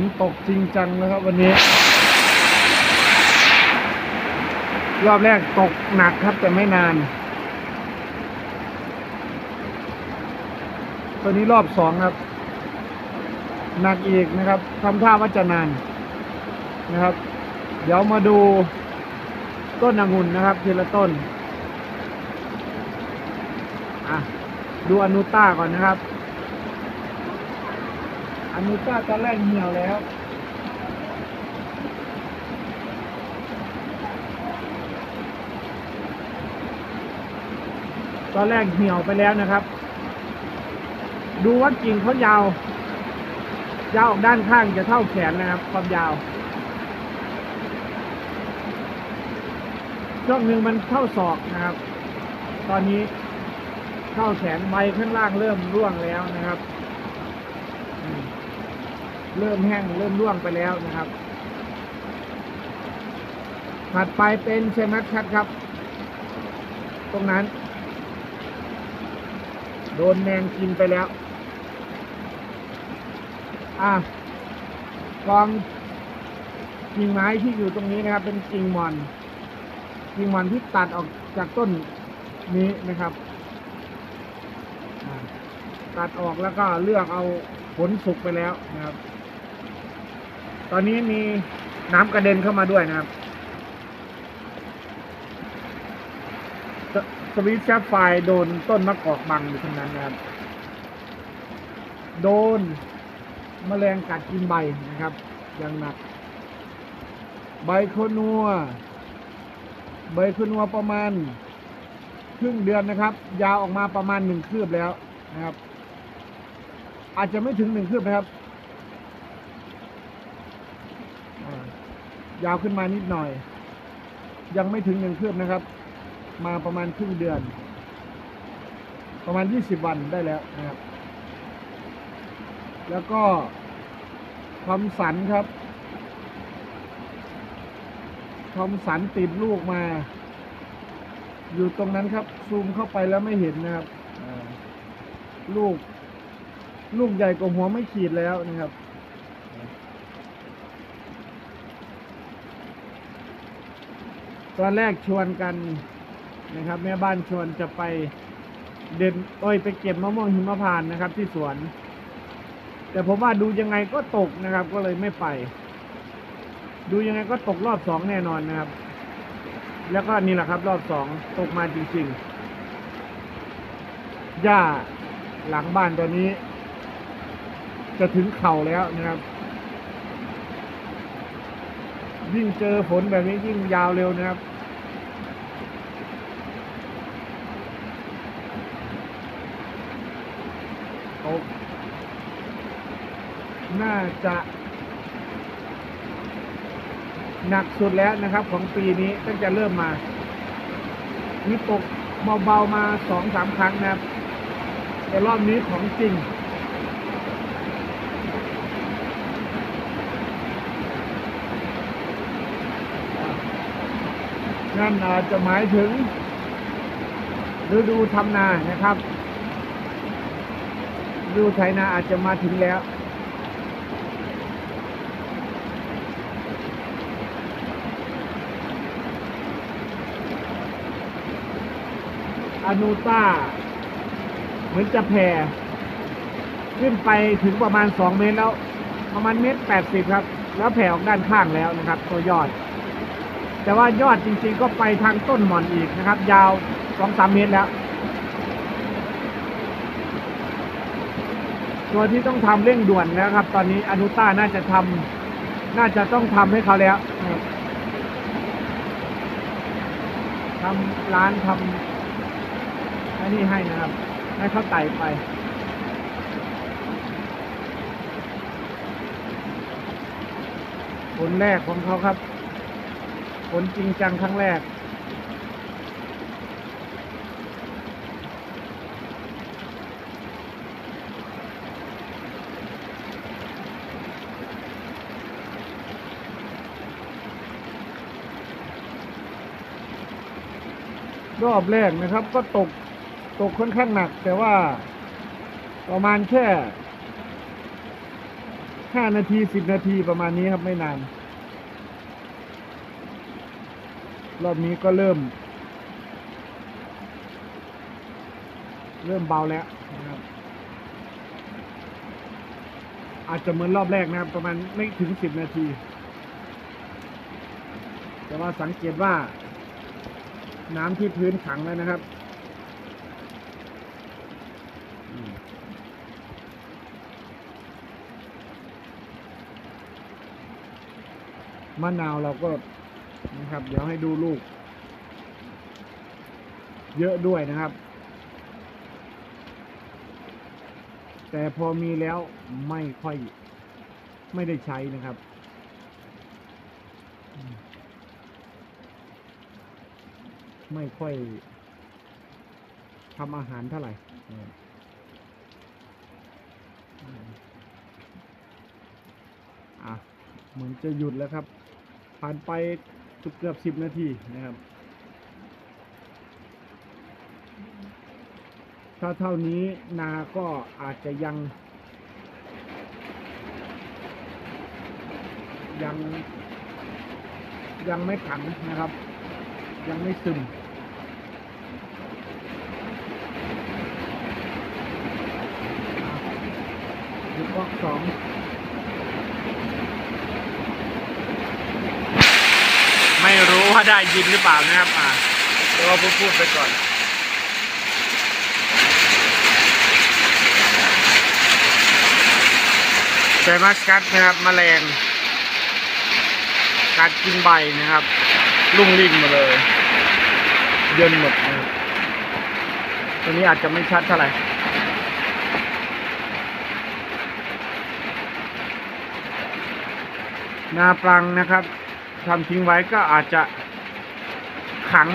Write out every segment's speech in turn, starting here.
นตกจริงจังนะครับวันนี้ รอบแรกตกหนักครับแต่ไม่นาน ตัวนี้รอบสองครับ หนักอีกนะครับทำท่าว่าจะนานนะครับ เดี๋ยวมาดูต้นองุ่นนะครับทีละต้น อะ ดูอนุต้าก่อนนะครับ อนุต้าตอนแรกเหนียวแล้วตอนแรกเหี่ยวไปแล้วนะครับ ดูว่ากิ่งเขายาว ยาวออกด้านข้างจะเท่าแขนนะครับ ความยาว ช่วงหนึ่งมันเท่าศอกนะครับ ตอนนี้เท่าแขนใบข้างล่างเริ่มร่วงแล้วนะครับ เริ่มแห้งเริ่มร่วงไปแล้วนะครับ ถัดไปเป็นเชมัสคัดครับ ตรงนั้น โดนแมงกินไปแล้ว อะกองกิ่งไม้ที่อยู่ตรงนี้นะครับ เป็นกิ่งมอนกิ่งมอนที่ตัดออกจากต้นนี้นะครับตัดออกแล้วก็เลือกเอาผลสุกไปแล้วนะครับ ตอนนี้มีน้ำกระเด็นเข้ามาด้วยนะครับ สวิตช์แชฟไฟโดนต้นมะกอกบังอยู่ทั้งนั้นนะครับ โดนแมลงกัดกินใบนะครับ อย่างหนัก ใบโคนัว ใบโคนัวประมาณครึ่งเดือนนะครับ ยาวออกมาประมาณหนึ่งคืบแล้วนะครับ อาจจะไม่ถึงหนึ่งคืบนะครับอ่า ยาวขึ้นมานิดหน่อย ยังไม่ถึงหนึ่งคืบนะครับ มาประมาณครึ่งเดือน ประมาณยี่สิบวันได้แล้วนะครับ แล้วก็ทอมสันครับทอมสันติดลูกมา อยู่ตรงนั้นครับ ซูมเข้าไปแล้วไม่เห็นนะครับลูก ลูกใหญ่กว่าหัวไม่ขีดแล้วนะครับ ตอนแรกชวนกันนะครับ แม่บ้านชวนจะไปเดินอ้ยไปเก็บมะม่วงหิมพานต์นะครับ ที่สวน แต่ผมว่าดูยังไงก็ตกนะครับ ก็เลยไม่ไป ดูยังไงก็ตกรอบสองแน่นอนนะครับ แล้วก็นี่แหละครับ รอบสองตกมาจริงๆหญ้าหลังบ้านตัวนี้ จะถึงเข่าแล้วนะครับ ยิ่งเจอฝนแบบนี้ยิ่งยาวเร็วนะครับตกน่าจะหนักสุดแล้วนะครับ ของปีนี้ตั้งแต่เริ่มมามีตกเบาๆมาสองสามครั้งนะครับ แต่รอบนี้ของจริง นั่นอาจจะหมายถึงฤดูทำนานะครับฤดูไถนาอาจจะมาถึงแล้วอนูต้า เหมือนจะแผ่ขึ้นไปถึงประมาณสองเมตรแล้ว ประมาณเมตรแปดสิบครับ แล้วแผ่ออกด้านข้างแล้วนะครับ ตัวยอด แต่ว่ายอดจริงๆก็ไปทางต้นหมอนอีกนะครับ ยาวสองสามเมตรแล้วตัวที่ต้องทำเร่งด่วนนะครับ ตอนนี้อนุต้าน่าจะทำน่าจะต้องทำให้เขาแล้วนะครับทำร้านทำอันนี้ให้นะครับ ให้เขาไต่ไปผลแรกของเขาครับ ผลจริงจังครั้งแรก รอบแรกนะครับ ก็ตกตกค่อนข้างหนัก แต่ว่าประมาณแค่ห้านาทีสิบนาทีประมาณนี้ครับไม่นาน รอบนี้ก็เริ่ม เริ่มเบาแล้วนะครับ อาจจะเหมือนรอบแรกนะครับ ประมาณไม่ถึงสิบนาที แต่ว่าสังเกตว่า น้ำที่พื้นขังแล้วนะครับมะนาวเราก็ นะครับ เดี๋ยวให้ดูลูก เยอะด้วยนะครับ แต่พอมีแล้วไม่ค่อยไม่ได้ใช้นะครับไม่ค่อยทำอาหารเท่าไหร่ อะ เหมือนจะหยุดแล้วครับ ผ่านไป เกือบสิบนาทีนะครับถ้าเท่านี้นาก็อาจจะยัง ยังยังไม่ขันนะครับ ยังไม่ซึมดูกล้องสอง ไม่รู้ ว่าได้ยินหรือเปล่านะครับอ่าเดี๋ยวเราพูดไปก่อนใช้มัสกัดนะครับมแมลงกัดกินใบนะครับ ลุ่งลิ่งมาเลยเยินหมดนะตัวนี้อาจจะไม่ชัดเท่าไหร่นาปรังนะครับ ทำทิ้งไว้ก็อาจจะขัง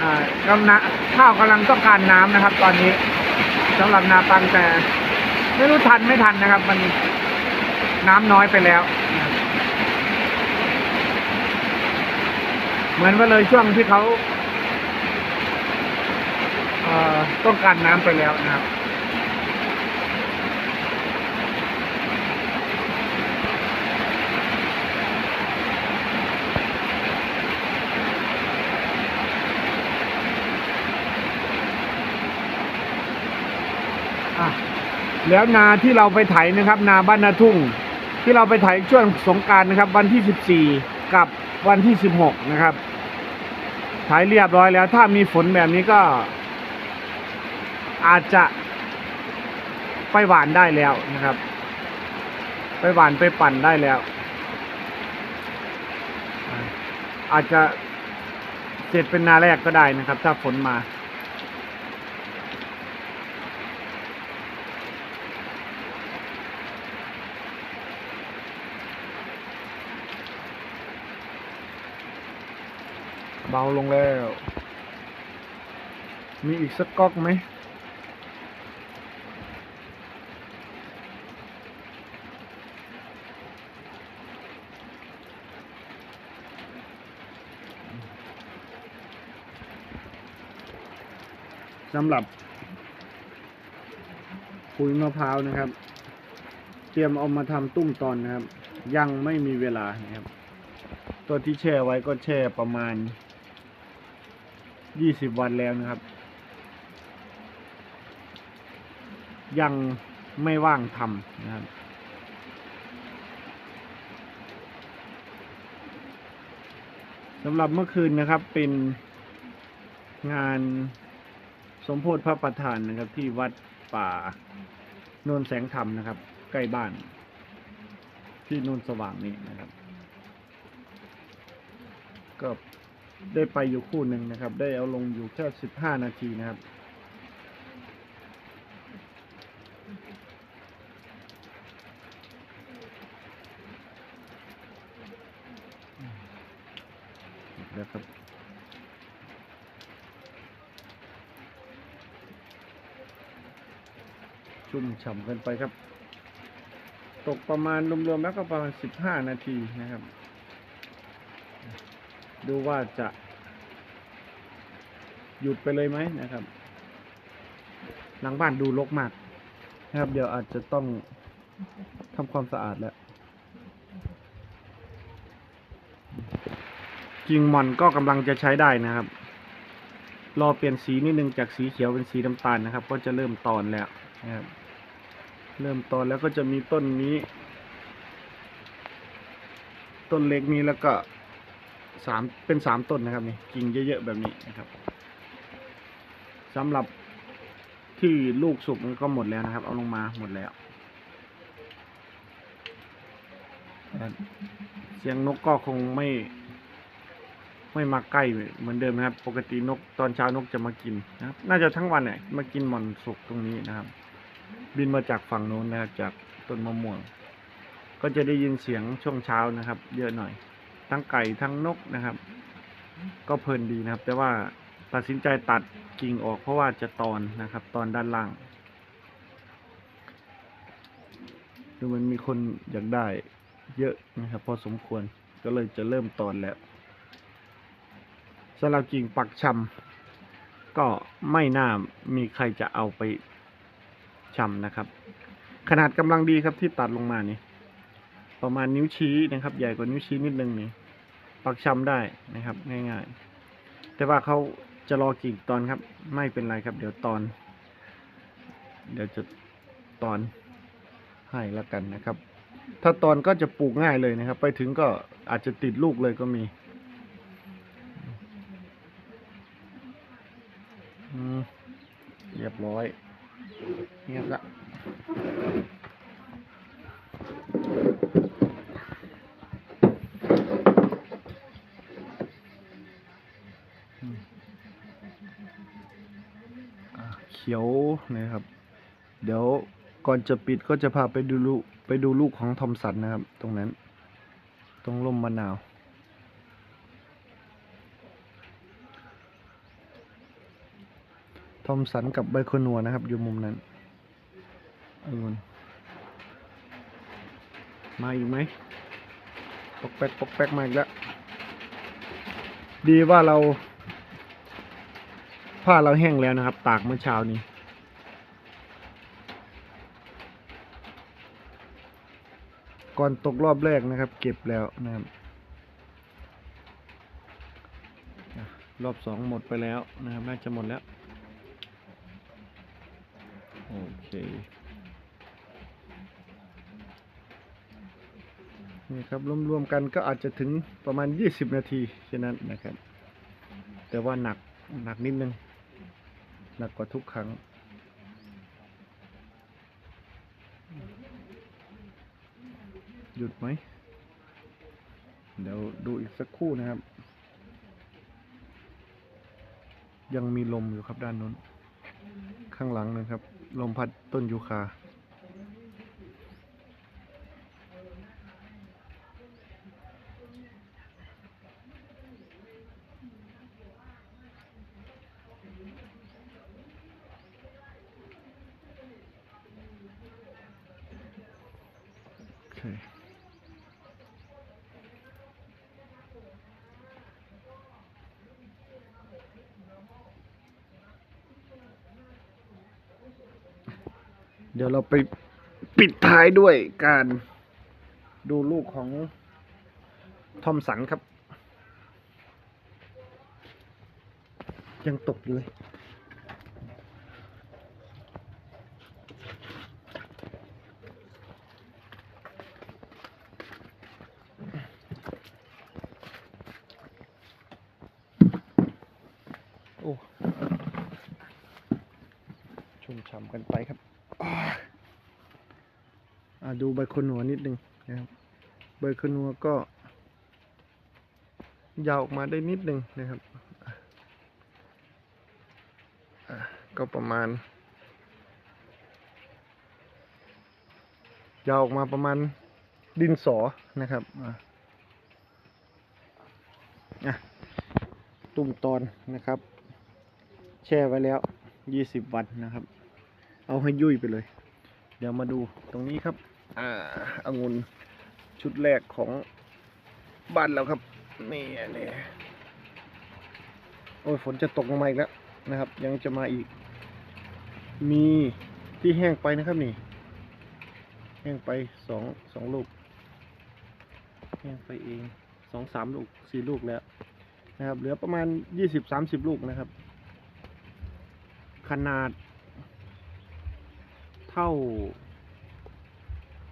อ่ากำนะข้าวกำลังต้องการน้ำนะครับ ตอนนี้สำหรับนาปังแต่ไม่รู้ทันไม่ทันนะครับ มันน้ำน้อยไปแล้ว เหมือนว่าเลยช่วงที่เขาต้องการน้ำไปแล้วนะครับ แล้วนาที่เราไปไถนะครับ นาบ้านนาทุ่ง ที่เราไปไถช่วงสงการนะครับ วันที่สิบสี่กับวันที่สิบหกนะครับไถเรียบร้อยแล้ว ถ้ามีฝนแบบนี้ก็ อาจจะ ไปหวานได้แล้วนะครับ ไปหวานไปปั่นได้แล้วอะอาจจะเสร็จเป็นนาแรกก็ได้นะครับ ถ้าฝนมา เบาลงแล้ว มีอีกสักก๊อกไหมสำหรับปุ๋ยมะพร้าวนะครับ เตรียมเอามาทำตุ้มตอนนะครับ ยังไม่มีเวลานะครับ ตัวที่แช่ไว้ก็แช่ประมาณ ยี่สิบวันแล้วนะครับ ยังไม่ว่างทำนะครับ สำหรับเมื่อคืนนะครับเป็นงานสมโพธิพระประธานนะครับ ที่วัดป่า โนนแสงธรรมนะครับ ใกล้บ้าน ที่โนนสว่างนี้นะครับ ก็ ได้ไปอยู่คู่หนึ่งนะครับ ได้เอาลงอยู่แค่สิบห้านาทีนะครับแล้วครับชุ่มฉ่ำกันไปครับ ตกประมาณรวมๆแล้วก็ประมาณสิบห้านาทีนะครับ ดูว่าจะหยุดไปเลยไหมนะครับ หลังบ้านดูรกมากนะครับ เดี๋ยวอาจจะต้องทำความสะอาดแล้วกิ่งหม่อนก็กำลังจะใช้ได้นะครับ รอเปลี่ยนสีนิดนึงจากสีเขียวเป็นสีน้ำตาลนะครับ ก็จะเริ่มตอนแล้วนะครับ เริ่มตอนแล้วก็จะมีต้นนี้ ต้นเล็กนี้แล้วก็ สามเป็นสามต้นนะครับนี่กิ่งเยอะๆแบบนี้นะครับสำหรับที่ลูกสุกมันก็หมดแล้วนะครับ เอาลงมาหมดแล้วเสียงนกก็คงไม่ ไม่มาใกล้เหมือนเดิมนะครับ ปกตินกตอนเช้านกจะมากินนะครับ น่าจะทั้งวันเนี่ยมากินหม่อนสุกตรงนี้นะครับ บินมาจากฝั่งโน้นนะครับ จากต้นมะม่วง ก็จะได้ยินเสียงช่วงเช้านะครับ เยอะหน่อย ทั้งไก่ทั้งนกนะครับ ก็เพลินดีนะครับ แต่ว่าตัดสินใจตัดกิ่งออกเพราะว่าจะตอนนะครับ ตอนด้านล่างดูมันมีคนอยากได้เยอะนะครับ พอสมควรก็เลยจะเริ่มตอนแล้วสำหรับกิ่งปักชำก็ไม่น่ามีใครจะเอาไปชำนะครับ ขนาดกำลังดีครับที่ตัดลงมานี่ ประมาณนิ้วชี้นะครับ ใหญ่กว่านิ้วชี้นิดนึงนี่ปักชำได้นะครับ ง่ายๆ แต่ว่าเขาจะรอกิ่งตอนครับ ไม่เป็นไรครับ เดี๋ยวตอน เดี๋ยวจะตอนให้แล้วกันนะครับ ถ้าตอนก็จะปลูกง่ายเลยนะครับ ไปถึงก็อาจจะติดลูกเลยก็มีเรียบร้อยเงียบละ อ่าเขียว นะครับ เดี๋ยวก่อนจะปิดก็จะพาไปดูลูกไปดูลูกของทอมสันนะครับ ตรงนั้น ตรงร่มมะนาวทอมสันกับใบโคนัวนะครับ อยู่มุมนั้นองุ่นมาอีกไหมปกแป๊กปกแป๊กมาอีกแล้ว ดีว่าเราผ้าเราแห้งแล้วนะครับ ตากเมื่อเช้านี้ ก่อนตกรอบแรกนะครับ เก็บแล้วนะครับรอบสองหมดไปแล้วนะครับ น่าจะหมดแล้ว โอเค นี่ครับรวมๆกันก็อาจจะถึงประมาณ 20 นาทีแค่นั้นนะครับ แต่ว่าหนักหนักนิดนึง หนักกว่าทุกครั้ง หยุดไหม เดี๋ยวดูอีกสักครู่นะครับ ยังมีลมอยู่ครับด้านนู้น ข้างหลังนะครับ ลมพัดต้นยูคา โอเค เดี๋ยวเราไปปิดท้ายด้วยการดูลูกของทอมสันครับ ยังตกอยู่เลยโอ้ชุ่มฉ่ำกันไปครับ ดูใบขนัวนิดนึงนะครับใบขนัวก็ ยาวออกมาได้นิดนึงนะครับก็ประมาณ ยาวออกมาประมาณดินสอนะครับอะอะตุ่มตอนนะครับ แช่ไว้แล้วยี่สิบวันนะครับ เอาให้ยุ่ยไปเลย เดี๋ยวมาดูตรงนี้ครับ อ่าองุ่นชุดแรกของบ้านเราครับนี่นนี่โอ้ยฝนจะตกลงมาอีกแล้วนะครับ ยังจะมาอีก มีที่แห้งไปนะครับนี่ แห้งไปสองสองลูก แห้งไปเองสองสามลูกสี่ลูกแล้วนะครับ เหลือประมาณยี่สิบสามสิบลูกนะครับ ขนาด เท่า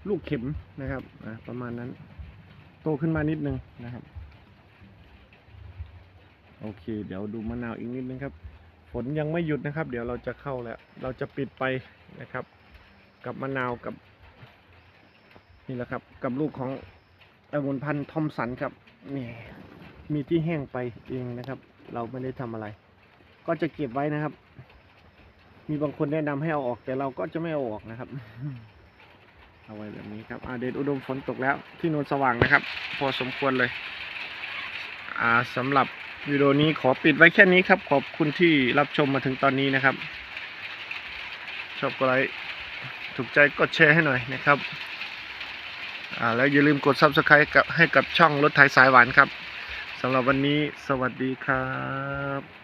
ลูกเข็มนะครับประมาณนั้น โตขึ้นมานิดนึงนะครับ โอเค เดี๋ยวดูมะนาวอีกนิดนึงครับฝนยังไม่หยุดนะครับ เดี๋ยวเราจะเข้าแล้ว เราจะปิดไปนะครับ กับมะนาวกับ นี่แหละครับ กับลูกขององุ่นพันธุ์ทอมสันครับนี่มีที่แห้งไปเองนะครับ เราไม่ได้ทำอะไร ก็จะเก็บไว้นะครับ มีบางคนแนะนำให้เอาออกแต่เราก็จะไม่เอาออกนะครับ เอาไว้แบบนี้ครับอาเดชอุดมฝนตกแล้วที่โนนสว่างนะครับ พอสมควรเลย อ่าสำหรับวิดีโอนี้ขอปิดไว้แค่นี้ครับ ขอบคุณที่รับชมมาถึงตอนนี้นะครับ ชอบก็ไลค์ถูกใจกดแชร์ให้หน่อยนะครับอ่าแล้วอย่าลืมกด Subscribe กับให้กับช่องรถไถสายหวานครับสำหรับวันนี้สวัสดีครับ